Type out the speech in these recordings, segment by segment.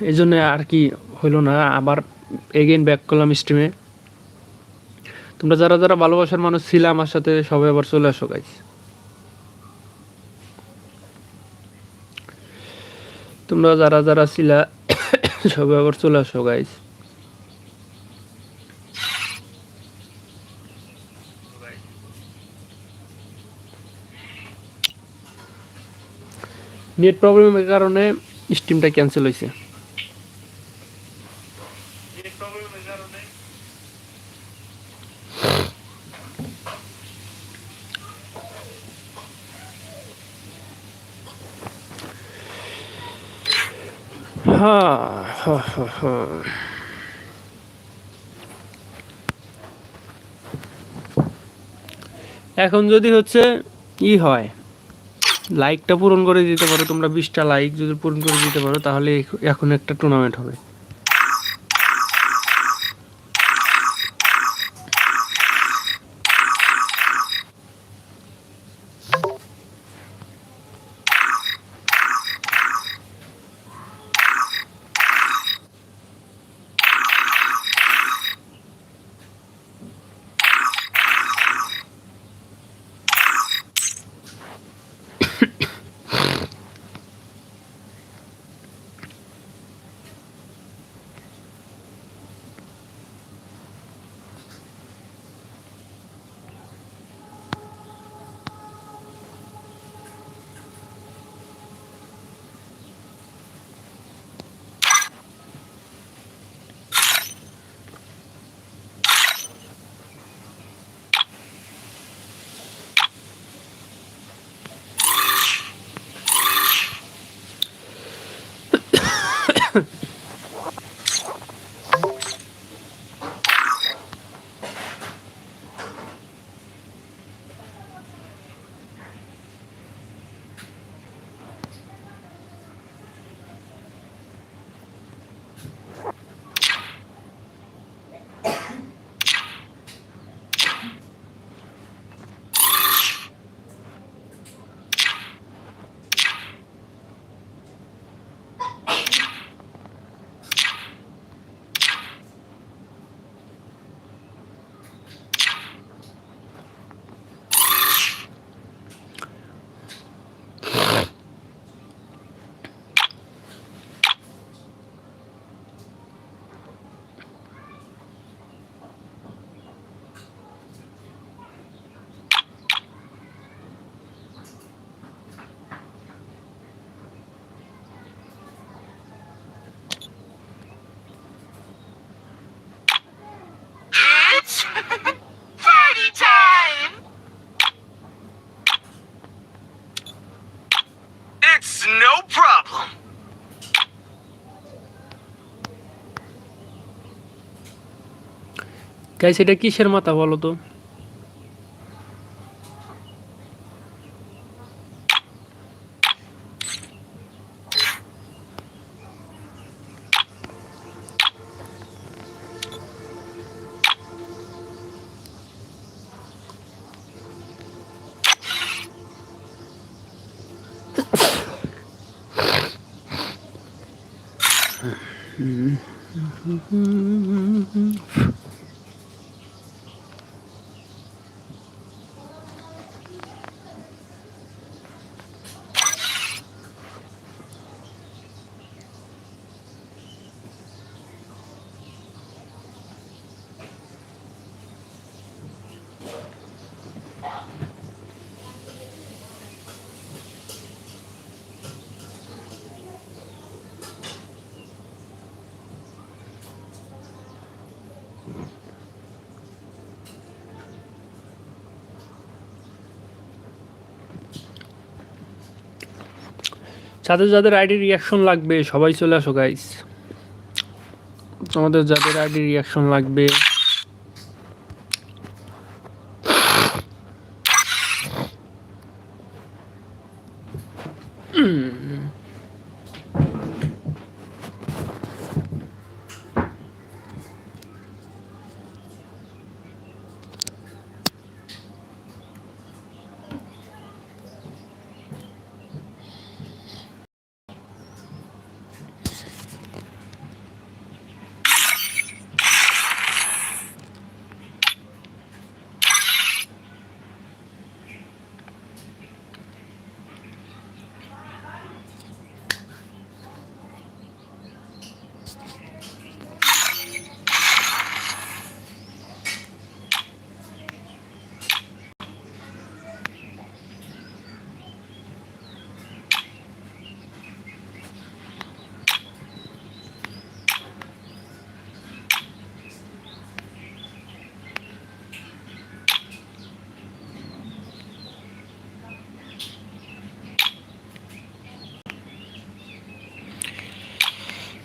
এই জন্য আর কি হইল না, আবার এগেইন ব্যাক করলাম স্ট্রিমে তোমরা যারা যারা ভালোবাসার মানুষ ছিল আমার সাথে সবাই আবার চলে আসো গাইস তোমরা যারা যারা ছিলা সবাই আবার চলে আসো গাইস নেট প্রবলেমের কারণে স্টিমটা ক্যান্সেল হয়েছে হ্যাঁ হ্যাঁ হ্যাঁ হ্যাঁ এখন যদি হচ্ছে ই হয় লাইকটা পূরণ করে দিতে পারো, তোমরা বিশটা লাইক যদি পূরণ করে দিতে পারো, তাহলে এখন একটা টুর্নামেন্ট হবে। গাইস এটা কিসের মাথা বলো তো? যাদের যাদের আইডি রিয়াকশন লাগবে, সবাই চলে আসো গাইস আমাদের যাদের আইডি রিয়াকশন লাগবে হুম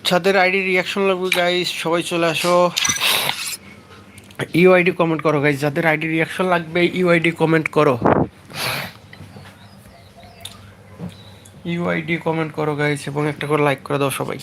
যাদের আইডি রিয়াকশন লাগবে গাইস সবাই চলে আসো। ইউআইডি কমেন্ট করো গাইস যাদের আইডি রিয়াকশন লাগবে ইউআইডি কমেন্ট করো। ইউআইডি কমেন্ট করো গাইস এবং একটা করে লাইক করে দাও সবাই।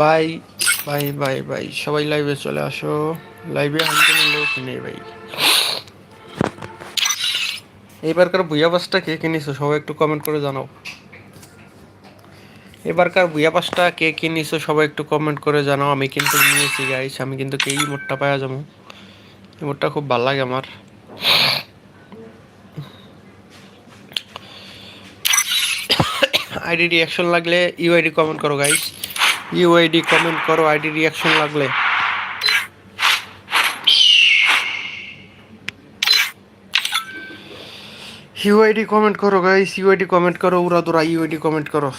বাই বাই বাই বাই সবাই লাইভে চলে আসো। লাইভে হানতে লোক নেই ভাই। এবারকার বুয়া পাসটা কে কিনেছো সবাই একটু কমেন্ট করে জানাও। এবারকার বুয়া পাসটা কে কিনেছো সবাই একটু কমেন্ট করে জানাও। আমি কিন্তু নিয়েছি গাইস আমি কিন্তু এই মোটটা পাওয়া যাব। এই মোটটা খুব ভালো লাগে আমার। আইডি রিয়াকশন লাগলে ইউআইডি কমেন্ট করো গাইস ইউআইডি কমেন্ট করো, আইডি রিয়াকশন লাগলে। ইউআইডি কমেন্ট করো গাইস ইউআইডি কমেন্ট করো উড়া দুরা ইউআইডি কমেন্ট করো।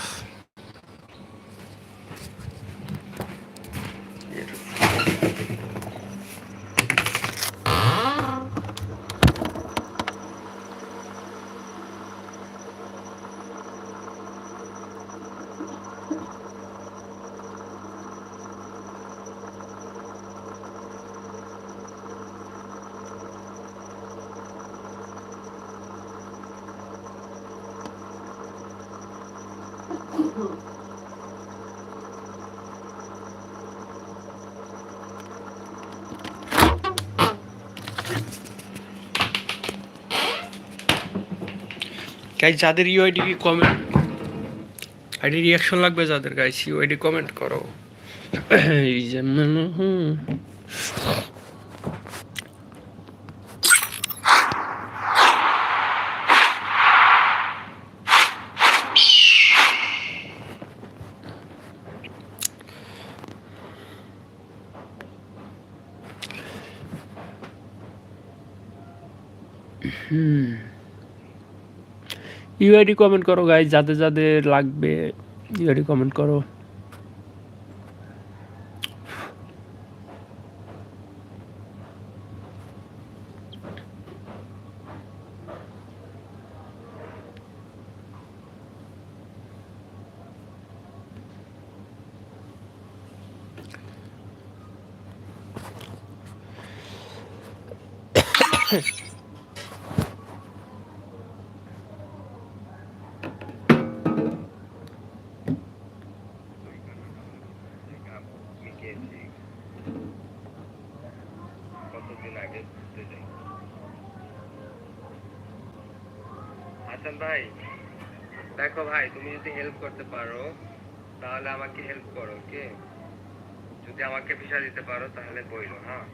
গাইস যাদের ইউআইডি কমেন্ট আইডি রিয়াকশন লাগবে যাদের গাইস ইউআইডি কমেন্ট করো। এই যে হুম। ইউআইডি কমেন্ট করো গাই যাদের যাদের লাগবে ইউআইডি কমেন্ট করো। কতদিন ঘুরতে যাই হাসান ভাই, দেখো ভাই, তুমি যদি হেল্প করতে পারো, তাহলে আমাকে হেল্প করো ওকে যদি আমাকে ভিসা দিতে পারো, তাহলে বইলো হ্যাঁ?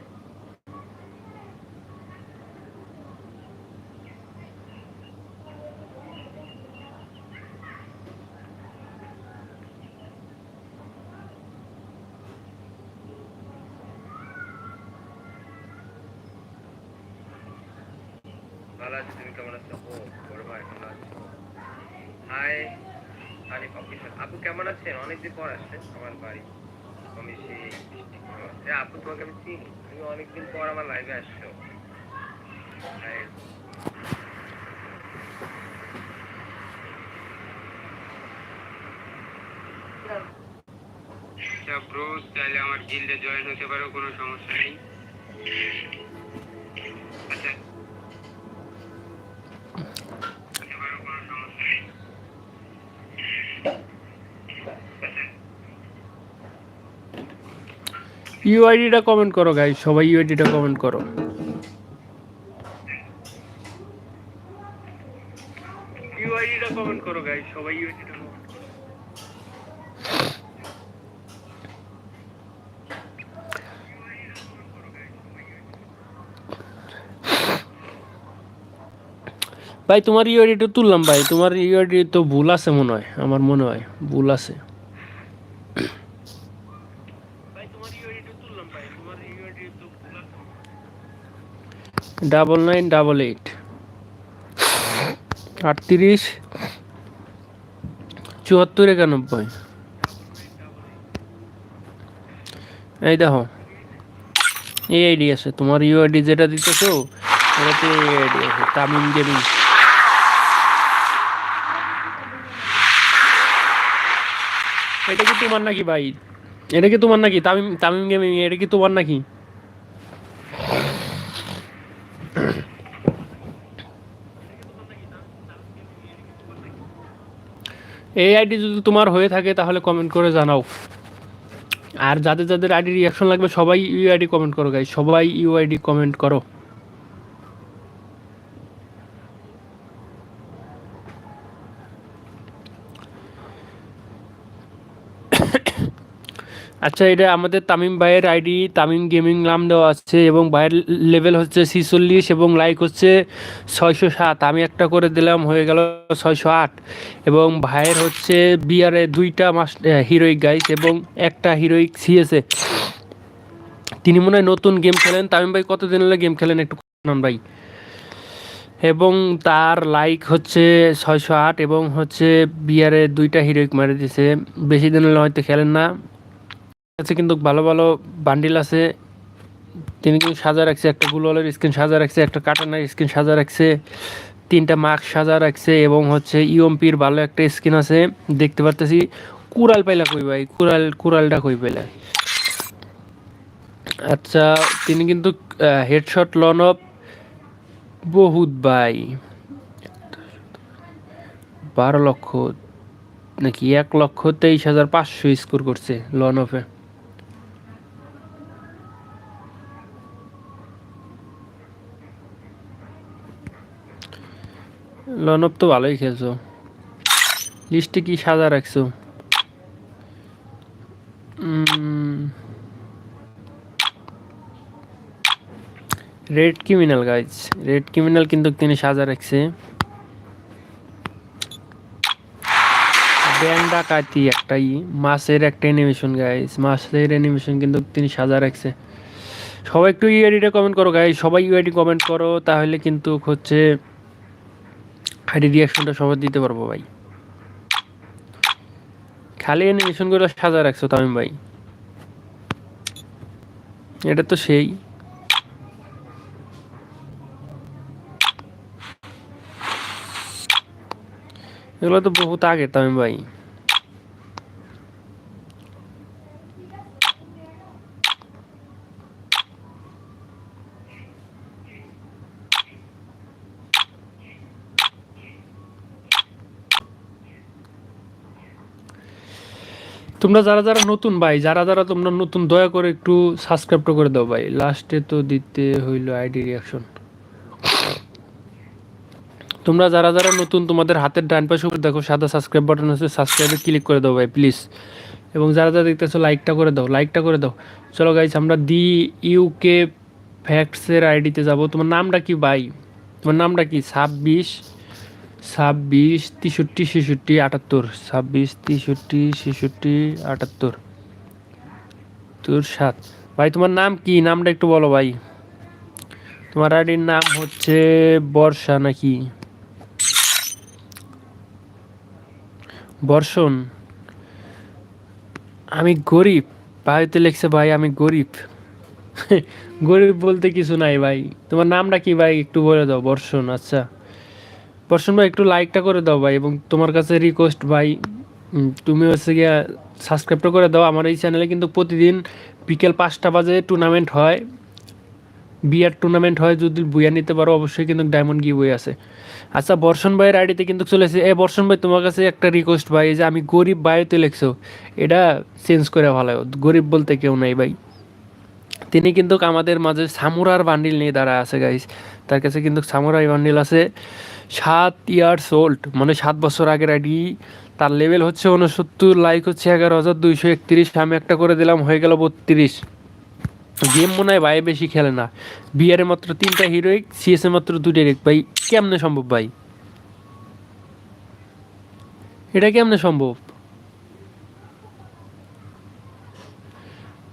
আছি তুমি কেমন আছো? ও, বড় ভাই, ভালো আছো। হাই হানিফ অফিসার আপু কেমন আছেন? অনেকদিন পর আসছেন আমার বাড়ি। আমি সেই আপু, তোমাকে আমি চিনি। তুমি অনেকদিন পর আমার লাইভে আসছো। আচ্ছা ব্রো চাইলে আমার গিল্ডে জয়েন হতে পারো, কোনো সমস্যা নেই। ইউআইডিটা কমেন্ট করো গাই সবাই ইউআইডিটা কমেন্ট করো। কমেন্ট করো ভাই তোমার ইউআইডিটা তুললাম ভাই। তোমার ইউআইডি তো ভুল আছে মনে হয় আমার মনে হয়। ভুল আছে। ডাবল নাইন ডাবল এইট আটত্রিশ, চুয়াত্তর, একানব্বই। এই দেখো, এই আইডি আছে। তোমার ইউআইডি যেটা দিতেছো, ওটাতে এই আইডি আছে, তামিম গেমিং। এটা কি তোমার নাকি ভাই? এটা কি তোমার নাকি? তামিম তামিম গেমিং, এটা কি তোমার নাকি? এই আইডি যদি তোমার হয়ে থাকে, তাহলে কমেন্ট করে জানাও। আর যাদের যাদের আইডি রিয়াকশন লাগবে, সবাই ইউআইডি কমেন্ট করো গাই সবাই ইউআইডি কমেন্ট করো। আচ্ছা এটা আমাদের তামিম ভাইয়ের আইডি, তামিম গেমিং নাম দেওয়া আছে এবং ভাইয়ের লেভেল হচ্ছে ছিচল্লিশ এবং লাইক হচ্ছে ছয়শো সাত। আমি একটা করে দিলাম, হয়ে গেল ছয়শো আট। এবং ভাইয়ের হচ্ছে বিয়ারে দুইটা মাস হিরোইক গাইস এবং একটা হিরোইক সিএসএ তিনি মনে হয় নতুন গেম খেলেন। তামিম ভাই, কতদিন হলে গেম খেলেন একটু নন ভাই। এবং তার লাইক হচ্ছে ছয়শো আট এবং হচ্ছে বিয়ারে দুইটা হিরোইক মারে দিয়েছে বেশি দিন হলে হয়তো খেলেন না। কাছে কিন্তু ভালো ভালো বান্ডিল আছে। তিনি কিন্তু সাজা রাখছে, একটা গুলওয়ালের স্ক্রিন সাজা রাখছে, একটা কাটানার স্ক্রিন সাজা রাখছে, তিনটা মাস্ক সাজা রাখছে এবং হচ্ছে ইউএমপির ভালো একটা স্কিন আছে। দেখতে পারতেছি, কুড়াল পাইলা কই ভাই? কুড়াল, কুড়ালটা কই পাইলা? আচ্ছা তিনি কিন্তু হেডশট লন অফ বহুত ভাই। বারো লক্ষ, নাকি এক লক্ষ তেইশ হাজার পাঁচশো স্কোর করছে লন অফে লন অফ তো ভালোই খেলছো। লিস্টে কি সাজা রাখছো? Red criminal guys red criminal কিন্তু তিনি সাজা রাখছে। ব্যাং ডাকাতি একটাই মাছের একটা অ্যানিমেশন গাইজ মাছের অ্যানিমেশন কিন্তু তিনি সাজা রাখছে। সবাই একটু ইউআইডিটা কমেন্ট করো গাইজ সবাই ইউআইডি কমেন্ট করো, তাহলে কিন্তু হচ্ছে আইডি রিয়াকশনটা সবার দিতে পারব ভাই। খালি অ্যানিমেশনগুলো সাজা রাখছো তামিম ভাই। এটা তো সেই। এগুলো তো বহুত আগে তামিম ভাই। তোমরা যারা যারা নতুন ভাই, যারা যারা তোমরা নতুন, দয়া করে একটু সাবস্ক্রাইবটা করে দাও ভাই। লাস্টে তো দিতে হইল আইডি রিয়াকশন তোমরা যারা যারা নতুন, তোমাদের হাতের ডান পাশে উপরে দেখো, সাদা সাবস্ক্রাইব বাটন আছে সাবস্ক্রাইবে ক্লিক করে দাও ভাই প্লিজ এবং যারা যারা দেখতেছো লাইকটা করে দাও লাইকটা করে দাও। চলো গাইস আমরা দি ইউকে ফ্যাক্টসের আইডিতে যাব। তোমার নামটা কি ভাই? তোমার নামটা কি? ছাব্বিশ ছাব্বিশ, তেষট্টি, ছেষট্টি, আটাত্তর। ছাব্বিশ, তেষট্টি, ছেষট্টি, আটাত্তর। তোর সাত। ভাই, তোমার নাম কি? নামটা একটু বলো ভাই। তোমার আইডির নাম হচ্ছে বর্ষা নাকি? বর্ষণ। আমি গরিব। ভাইতে লেখছে ভাই, আমি গরিব। গরিব বলতে কিছু নাই ভাই। তোমার নামটা কি ভাই? একটু বলে দাও, বর্ষণ আচ্ছা। বর্ষণ ভাই, একটু লাইকটা করে দাও ভাই, এবং তোমার কাছে রিকোয়েস্ট ভাই তুমি হচ্ছে গিয়া সাবস্ক্রাইবটা করে দাও। আমার এই চ্যানেলে কিন্তু প্রতিদিন বিকেল পাঁচটা বাজে টুর্নামেন্ট হয়। বিয়ার টুর্নামেন্ট হয়, যদি বইয়া নিতে পারো, অবশ্যই কিন্তু ডায়মন্ড গিয়ে বই আছে। আচ্ছা বর্ষণ ভাইয়ের আইডিতে কিন্তু চলে এসেছে। এ, বর্ষণ ভাই, তোমার কাছে একটা রিকোয়েস্ট ভাই যে আমি গরিব বায়োতে লেখছো, এটা চেঞ্জ করে ভালো। গরিব বলতে কেউ নাই ভাই। তিনি কিন্তু আমাদের মাঝে সামুরার বান্ডিল নিয়ে দাঁড়া আছে গাইস তার কাছে কিন্তু সামুরাই বান্ডিল আছে। সাত ইয়ার্স ওল্ড মানে সাত বছর আগের আইডি। তার লেভেল হচ্ছে উনসত্তর লাইক হচ্ছে এগারো হাজার দুইশো একত্রিশ। আমি একটা করে দিলাম, হয়ে গেল বত্রিশ। গেম মনে হয় ভাই বেশি খেলে না। বিয়ারে মাত্র তিনটা হিরোইক সিএসএ মাত্র দুটো হিরোইক ভাই, কেমনে সম্ভব ভাই? এটা কেমনে সম্ভব?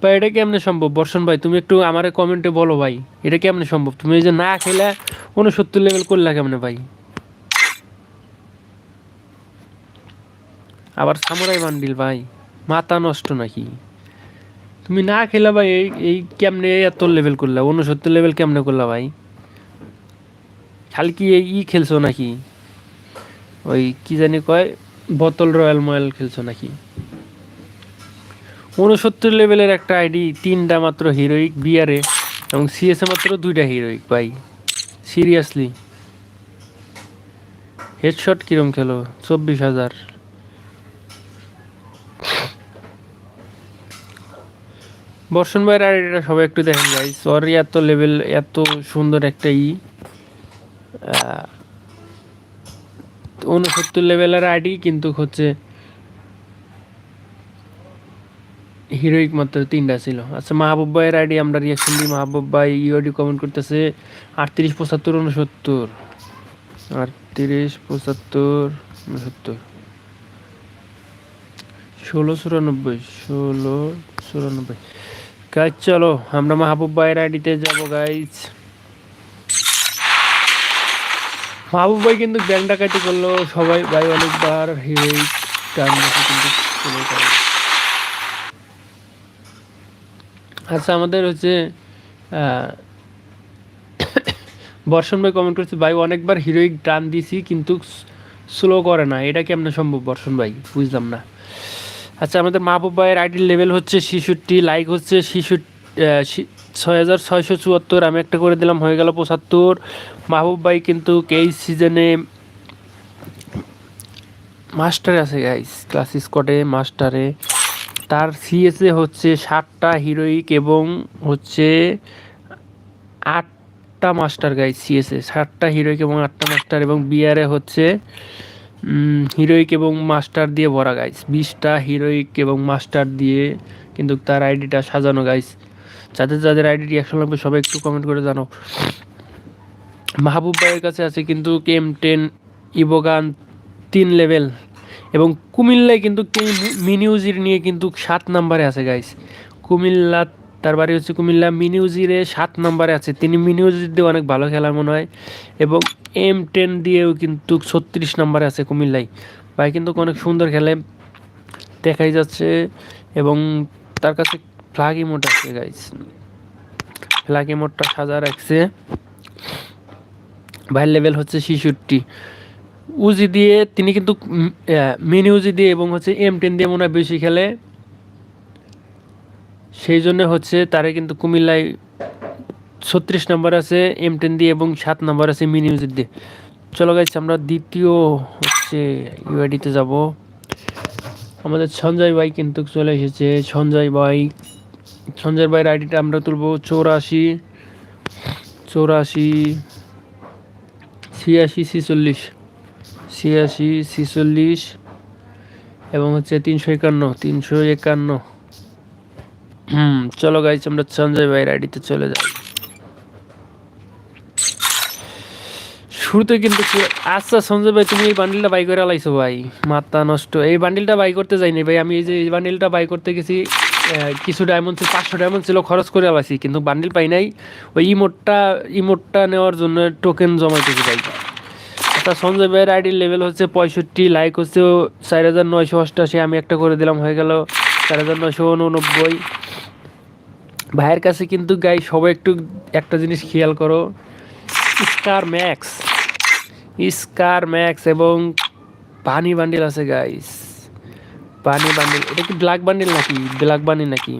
ভাই, এটা কেমনে সম্ভব? বর্ষণ ভাই, তুমি একটু আমার কমেন্টে বলো ভাই। এটা কেমনে সম্ভব? তুমি এই যে না খেলে উনসত্তর লেভেল করলে কেমনে ভাই? আবার সামুরাই বান্ডিল ভাই, মাথা নষ্ট নাকি? তুমি না খেলা ভাই, এই এই কেমনে এত লেভেল করলা? উনসত্তর লেভেল কেমনে করলা ভাই? খালি কি এই ই খেলছো নাকি? ওই কি জানি কয়, বোতল রয়্যাল ময়েল খেলছো নাকি? উনসত্তর লেভেলের একটা আইডি তিনটা মাত্র হিরোইক বিয়ারে এবং সিএসএ মাত্র দুইটা হিরোইক ভাই। সিরিয়াসলি হেডশট কিরম খেলো? চব্বিশ হাজার। বর্ষণ ভাইয়ের আইডিটা সবাই একটু দেখেন ভাই সরি এত লেভেল এত সুন্দর একটা ই। উনসত্তর লেভেলের আইডি কিন্তু হচ্ছে হিরোইক মাত্র তিনটা ছিল। আচ্ছা মাহবুব ভাইয়ের আইডি আমরা রিয়াকশন দিই। মাহবুব ভাই ইউআইডি কমেন্ট করতেছে, আটত্রিশ পঁচাত্তর উনসত্তর আটত্রিশ পঁচাত্তর উনসত্তর ষোলো চুরানব্বই ষোলো চুরানব্বই। গাইজ চলো, আমরা মাহবুব ভাইয়ের আইডিতে যাব গাইজ মাহবুব ভাই কিন্তু ব্যাংক ডাকাতি করল, সবাই ভাই অনেকবার টার্ন কিন্তু আচ্ছা আমাদের হচ্ছে বর্ষণ ভাই কমেন্ট করছে, ভাই, অনেকবার হিরোইক টান দিছি, কিন্তু স্লো করে না। এটা কেমনে সম্ভব বর্ষণ ভাই? বুঝলাম না। আচ্ছা আমাদের মাহবুব ভাইয়ের আইডির লেভেল হচ্ছে ছেষট্টি লাইক হচ্ছে ছেষট্টি ছয় হাজার ছয়শো চুয়াত্তর, আমি একটা করে দিলাম, হয়ে গেল পঁচাত্তর। মাহবুব ভাই কিন্তু এই সিজনে মাস্টার আছে গাইস ক্লাস স্কটে মাস্টারে তার সিএসএ হচ্ছে সাতটা হিরোইক এবং হচ্ছে আটটা মাস্টার গাইস সিএসএ সাতটা হিরোইক এবং আটটা মাস্টার এবং বিআরে হচ্ছে হিরোইক এবং মাস্টার দিয়ে ভরা গাইস বিশটা হিরোইক এবং মাস্টার দিয়ে কিন্তু তার আইডিটা সাজানো গাইস যাদের যাদের আইডি রিয়াকশন লাগবে, সবাই একটু কমেন্ট করে জানো মাহবুব ভাইয়ের কাছে আছে কিন্তু কেম টেন ইবোগান তিন লেভেল এবং কুমিল্লায় কিন্তু মিনিউজির নিয়ে কিন্তু সাত নাম্বারে আছে গাইস কুমিল্লা তার বাড়ি হচ্ছে কুমিল্লা মিনিউজিরে সাত নাম্বারে আছে। তিনি মিনিউজির দিয়ে অনেক ভালো খেলার মনে হয়। এবং এম টেন দিয়েও কিন্তু ছত্রিশ নাম্বারে আছে কুমিল্লায়। ভাই কিন্তু অনেক সুন্দর খেলে, দেখাই যাচ্ছে। এবং তার কাছে ফ্লাগ ইমোট আছে গাইস ফ্লাগ ইমোটটা সাজা রাখছে। ভাইয়ের লেভেল হচ্ছে ছেষট্টি। উজি দিয়ে, তিনি কিন্তু মিনি উজি দিয়ে এবং হচ্ছে এম টেন দিয়ে মনে হয় বেশি খেলে। সেই জন্য হচ্ছে তারে কিন্তু কুমিল্লায় ছত্রিশ নম্বর আছে এম টেন দিয়ে এবং সাত নম্বর আছে মিনি উজি দিয়ে। চলো গাইছি আমরা দ্বিতীয় হচ্ছে ইউআইডিতে যাব। আমাদের সঞ্জয় ভাই কিন্তু চলে এসেছে। সঞ্জয় ভাই, সঞ্জয় ভাইয়ের আইডিটা আমরা তুলব চৌরাশি চৌরাশি, ছিয়াশি, ছিচল্লিশ ছিয়াশি, ছিচল্লিশ, এবং হচ্ছে তিনশো একান্ন তিনশো একান্ন। হুম, চলো গাইছি আমরা সঞ্জয় ভাইয়ের আইডিতে চলে যাই। শুরুতে কিন্তু আচ্ছা সঞ্জয় ভাই, তুমি এই বান্ডিলটা বাই করে আলাইছো ভাই। মাথা নষ্ট। এই বান্ডিলটা বাই করতে যাইনি ভাই। আমি এই যে এই বান্ডিলটা বাই করতে গেছি কিছু ডায়মন্ড ছিল, পাঁচশো ডায়মন্ড ছিল, খরচ করে আলাইছি কিন্তু বান্ডিল পাই নাই। ওই ইমোটটা ইমোটটা নেওয়ার জন্য টোকেন জমাইতেছি ভাই। আচ্ছা সঞ্জয় ভাইয়ের আইডির লেভেল হচ্ছে পঁয়ষট্টি লাইক হচ্ছে চার হাজার নয়শো অষ্টাশি। আমি একটা করে দিলাম, হয়ে গেল চার হাজার নয়শো উননব্বই। ভাইয়ের কাছে কিন্তু গাই সবাই একটু একটা জিনিস খেয়াল করো। স্কার ম্যাক্স স্কার ম্যাক্স এবং পানি বান্ডিল আছে গাইস পানি বান্ডিল এটা কি ব্ল্যাক বান্ডিল নাকি? ব্ল্যাক বান্ডিল নাকি?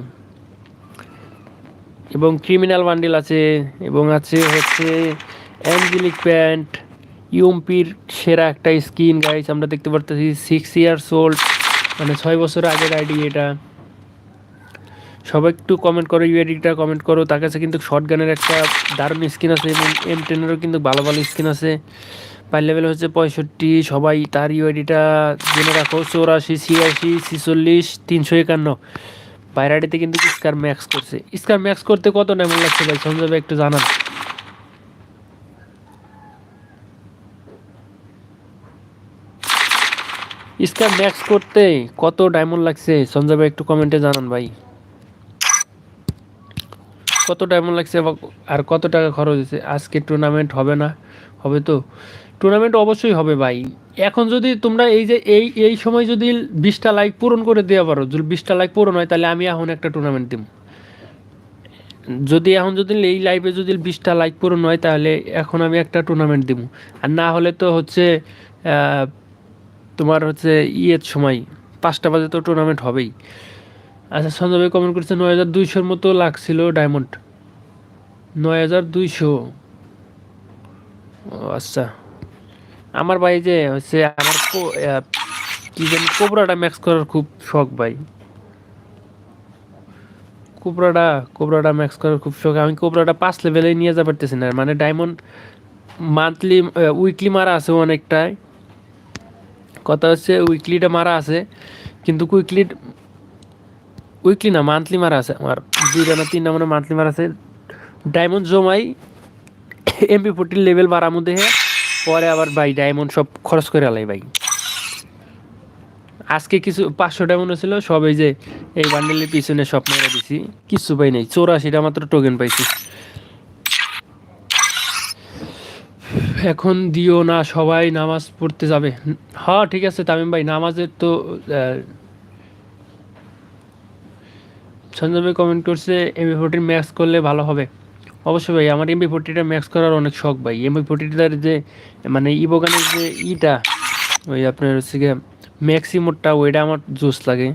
এবং ক্রিমিনাল বান্ডিল আছে, এবং আছে হচ্ছে অ্যাঞ্জেলিক প্যান্ট ইউমপির সেরা একটা স্কিন গাইস আমরা দেখতে পারতেছি সিক্স ইয়ার্স ওল্ড মানে ছয় বছর আগের আইডি এটা। সবাই একটু কমেন্ট করো ইউআইডিটা কমেন্ট করো। তার কাছে কিন্তু শর্ট গানের একটা দারুণ স্কিন আছে এবং এম টেনেরও কিন্তু ভালো ভালো স্কিন আছে। পার লেভেল হচ্ছে পঁয়ষট্টি, সবাই তার ইউআইডিটা জেনে রাখো, চৌরাশি, ছিয়াশি, ছিচল্লিশ, তিনশো একান্ন। বাইরাডিতে কিন্তু স্কার ম্যাক্স করছে। স্কার ম্যাক্স করতে কত টাইম লাগছে ভাই? সঞ্জয় একটু জানান। স্কার ম্যাক্স করতে কত ডায়মন্ড লাগছে? সঞ্জয় ভাই, একটু কমেন্টে জানান ভাই। কত ডায়মন্ড লাগছে আর কত টাকা খরচ হয়েছে? আজকে টুর্নামেন্ট হবে না, হবে তো? টুর্নামেন্ট অবশ্যই হবে ভাই। এখন যদি তোমরা এই যে, এই এই সময় যদি বিশটা লাইক পূরণ করে দেওয়া পারো, যদি বিশটা লাইক পূরণ হয়, তাহলে আমি এখন একটা টুর্নামেন্ট দিব যদি এখন যদি এই লাইভে যদি বিশটা লাইক পূরণ হয়, তাহলে এখন আমি একটা টুর্নামেন্ট দিব আর না হলে তো হচ্ছে তোমার হচ্ছে ইয়ের সময়, পাঁচটা বাজে তো টুর্নামেন্ট হবেই। আচ্ছা সঞ্জয় ভাই কমেন্ট করছে, নয় হাজার দুইশোর মতো লাগছিল ডায়মন্ড নয় হাজার দুইশো। আচ্ছা। আমার ভাই যে হচ্ছে আমার কি জানি, কোবরাটা ম্যাক্স করার খুব শখ ভাই। কোবরাটা কোবরাটা ম্যাক্স করার খুব শখ। আমি কোবরাটা পাঁচ লেভেলে নিয়ে যেতে পারতেছি না। মানে ডায়মন্ড মান্থলি উইকলি মারা আছে অনেকটাই। কথা হচ্ছে উইকলিটা মারা আছে। কিন্তু উইকলি উইকলি না মান্থলি মারা আছে, আমার দুইটা না তিনটা মানে মান্থলি মারা আছে। ডায়মন্ড জমাই এমপি ফোর্টির লেভেল বাড়ামো দেহে, পরে আবার ভাই ডায়মন্ড সব খরচ করে আলাই ভাই। আজকে কিছু পাঁচশো ডায়মন্ড ছিল, সব এই যে এই বান্ডেলের পিছনে সব মেরে দিছি কিছু পাই নাই, চৌরাশিটা মাত্র টোকেন পাইছি। এখন দিও না, সবাই নামাজ পড়তে যাবে। হ্যাঁ ঠিক আছে, তামিম ভাই, নামাজের তো সঞ্জয় ভাই কমেন্ট করছে এমবি ফোর্টিন ম্যাক্স করলে ভালো হবে। অবশ্যই ভাই, আমার এমবি ফোর্টিটা ম্যাক্স করার অনেক শখ ভাই। এমবি ফোর্টিটার যে মানে ইবোগানের যে ইটা, ওই আপনার হচ্ছে গিয়ে ম্যাক্সিমোটটা ওইটা আমার জোস লাগে।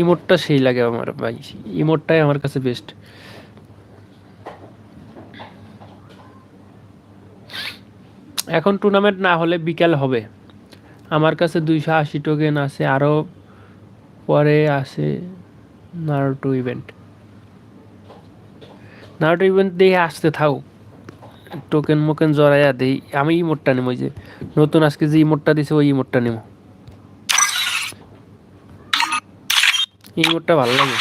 ইমোটটা সেই লাগে আমার ভাই। ইমোটটাই আমার কাছে বেস্ট এখন টুর্নামেন্ট না হলে বিকাল হবে। আমার কাছে দুইশো আশি টোকেন আছে আরও পরে আছে নারুটো ইভেন্ট নারুটো ইভেন্ট দিয়ে আসতে থাও টোকেন মোকেন জড়াইয়া দেই। আমি ইমোটটা নেব যে, নতুন আজকে যে ইমোটটা দিছে, ওই ইমোটটা নেব ইমোটটা ভালো লাগে।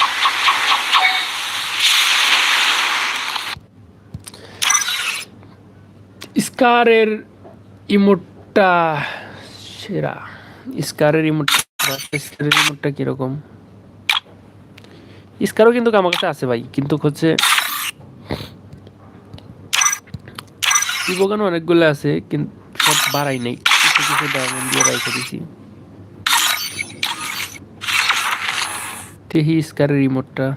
স্কারের ইমোটটা সেরা। স্কারের ইমোটটা স্কারের ইমোটটা কীরকম? স্কারও কিন্তু আমার কাছে আছে ভাই, কিন্তু হচ্ছে ইবোগান অনেকগুলো আছে, কিন্তু সব বাড়াই নেই। কিছু কিছু ডায়মন্ড দিয়ে রাইখে দিছি। স্কারের রিমোটটা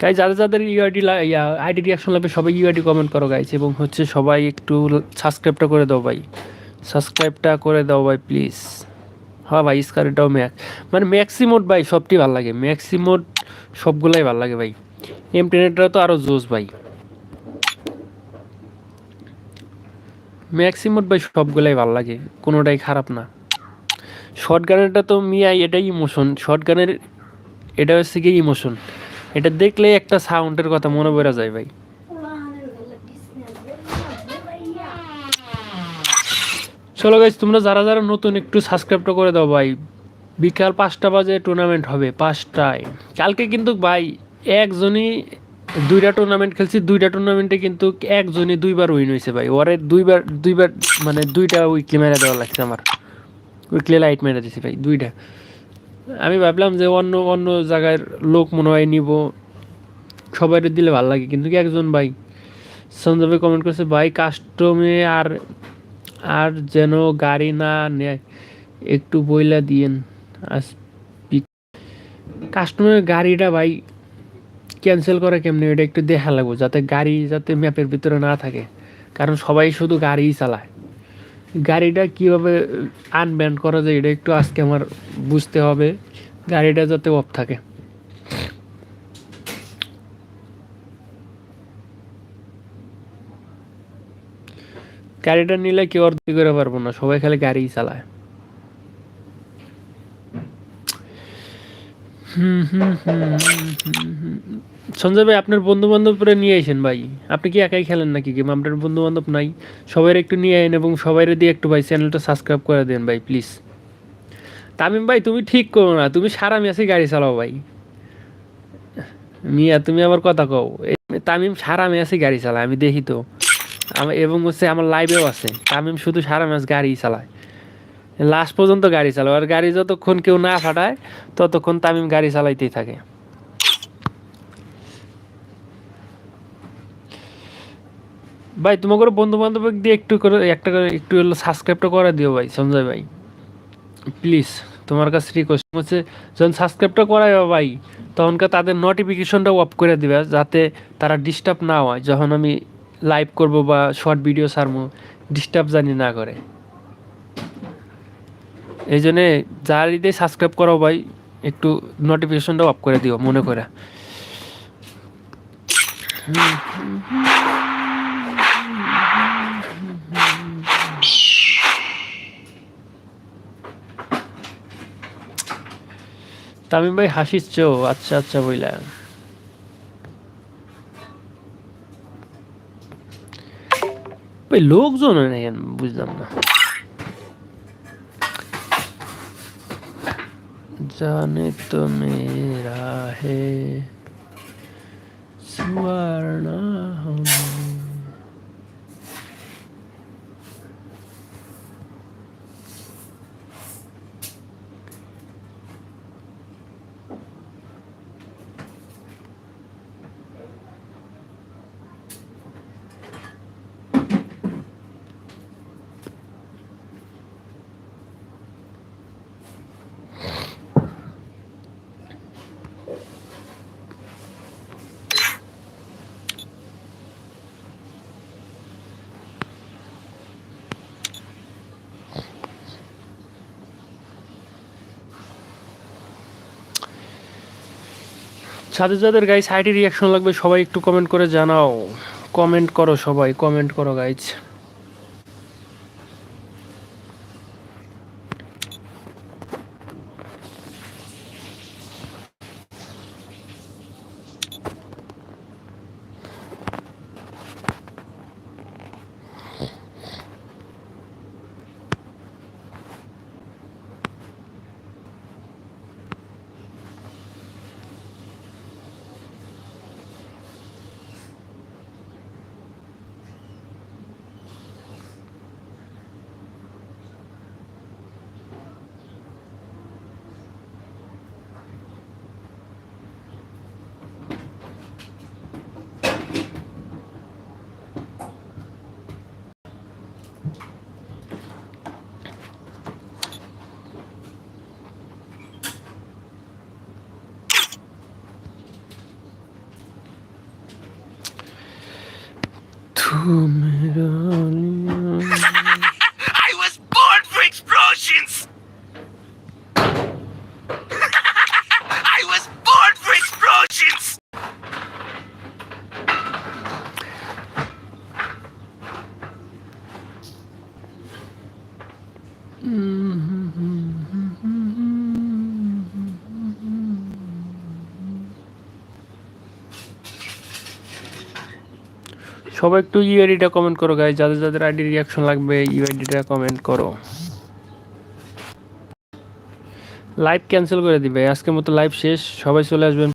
গাই যাদের যাদের ইউআইডি আইডি রিয়াকশন লাগবে, সবাই ইউআইডি কমেন্ট করো গাইছে এবং হচ্ছে সবাই একটু সাবস্ক্রাইবটা করে দাও, ভাই। সাবস্ক্রাইবটা করে দাও, ভাই প্লিজ হ্যাঁ ভাই স্কারেটাও ম্যাক মানে ম্যাক্সিমোড ভাই, সবটি ভালো লাগে। ম্যাক্সিমোড সবগুলাই ভালো লাগে, ভাই। এম টেনেরটা তো আরও জোস ভাই। ম্যাক্সিমোড ভাই, সবগুলাই ভালো লাগে। কোনোটাই খারাপ না। শর্ট গানেরটা তো, মিয়াই, এটাই ইমোশন শর্ট গানের এটা হচ্ছে কি ইমোশন এটা দেখলে একটা সাউন্ডের কথা মনে পড়া যায় ভাই। চলো গাইজ তোমরা যারা যারা নতুন একটু সাবস্ক্রাইবটা করে দাও ভাই। বিকাল পাঁচটা বাজে টুর্নামেন্ট হবে, পাঁচটায়। কালকে কিন্তু ভাই, একজনই দুইটা টুর্নামেন্ট খেলছি, দুইটা টুর্নামেন্টে কিন্তু একজনই দুইবার উইন হয়েছে ভাই। ওরে দুইবার দুইবার মানে দুইটা উইকলি মেরে দেওয়া লাগছে আমার। উইকলি লাইট মেরে দিছি ভাই, দুইটা। আমি ভাবলাম যে অন্য অন্য জায়গার লোক মনে হয় নিব। সবাই দিলে ভালো লাগে। কিন্তু কি একজন ভাই সঞ্জয় কমেন্ট করছে, ভাই কাস্টমে আর আর যেন গাড়ি না নেয়, একটু বইলা দিয়েন। আজ কাস্টমারের গাড়িটা ভাই ক্যান্সেল করে কেমনি? এটা একটু দেখা লাগবে, যাতে গাড়ি যাতে ম্যাপের ভিতরে না থাকে। কারণ সবাই শুধু গাড়িই চালায়। গাড়িটা কীভাবে আনব্যান্ড করা যায় এটা একটু আজকে আমার বুঝতে হবে। গাড়িটা যাতে অফ থাকে। গাড়িটা নিলে কেউ অর্ধেক করে পারব না, সবাই খালি গাড়িই চালায়। হুম হুম হুম হুম হুম। সঞ্জয় ভাই, আপনার বন্ধু বান্ধব নিয়ে আসেন ভাই। আপনি কি একাই খেলেন নাকি? গেম আপনার বন্ধু বান্ধব নাই। সবাই একটু নিয়ে আইন এবং সবাই দিয়ে একটু ভাই চ্যানেলটা সাবস্ক্রাইব করে দেন ভাই প্লিজ তামিম ভাই, তুমি ঠিক করো না। তুমি সারা মেসে গাড়ি চালাও ভাই। মিয়া, তুমি আমার কথা কও। তামিম সারা ম্যাচই গাড়ি চালায়, আমি দেখি তো। এবং হচ্ছে আমার লাইভেও আছে। তামিম শুধু সারা ম্যাচ গাড়ি চালায়। লাস্ট পর্যন্ত গাড়ি চালায়। আর গাড়ি যতক্ষণ কেউ না ফাটায়, ততক্ষণ তামিম গাড়ি চালাইতেই থাকে। ভাই, তোমাকে বন্ধু বান্ধব দিয়ে একটু করে, একটা করে একটু হলো সাবস্ক্রাইবটা করে দিও ভাই, সঞ্জয় ভাই। প্লিজ তোমার কাছে রিকোয়েস্ট হচ্ছে, যখন সাবস্ক্রাইবটা করাইবা ভাই, তখনকার তাদের নোটিফিকেশনটা অফ করে দিবে, যাতে তারা ডিস্টার্ব না হয়, যখন আমি লাইভ করব বা শর্ট ভিডিও ছাড়বো ডিস্টার্ব জানি না করে। এই জন্যে যার দিয়ে সাবস্ক্রাইব করো ভাই, একটু নোটিফিকেশনটা অফ করে দিও, মনে করে। তামিম ভাই হাসিচ্ছ আচ্ছা আচ্ছা বইলা। ভাই, লোকজন নেই কেন? বুঝলাম না। জানে তো মেরা হে সুবর্ণ যাদের যাদের গাইজ আইডি রিয়াকশন লাগবে, সবাই একটু কমেন্ট করে জানাও। কমেন্ট করো সবাই কমেন্ট করো গাইজ Um, সবাই একটু ইউআইডিটা কমেন্ট করো গাইজ যাদের যাদের আইডি রিয়াকশন লাগবে ইউআইডিটা কমেন্ট করো। লাইভ ক্যান্সেল করে দিবে, আজকের মতো লাইভ শেষ, সবাই চলে আসবেন।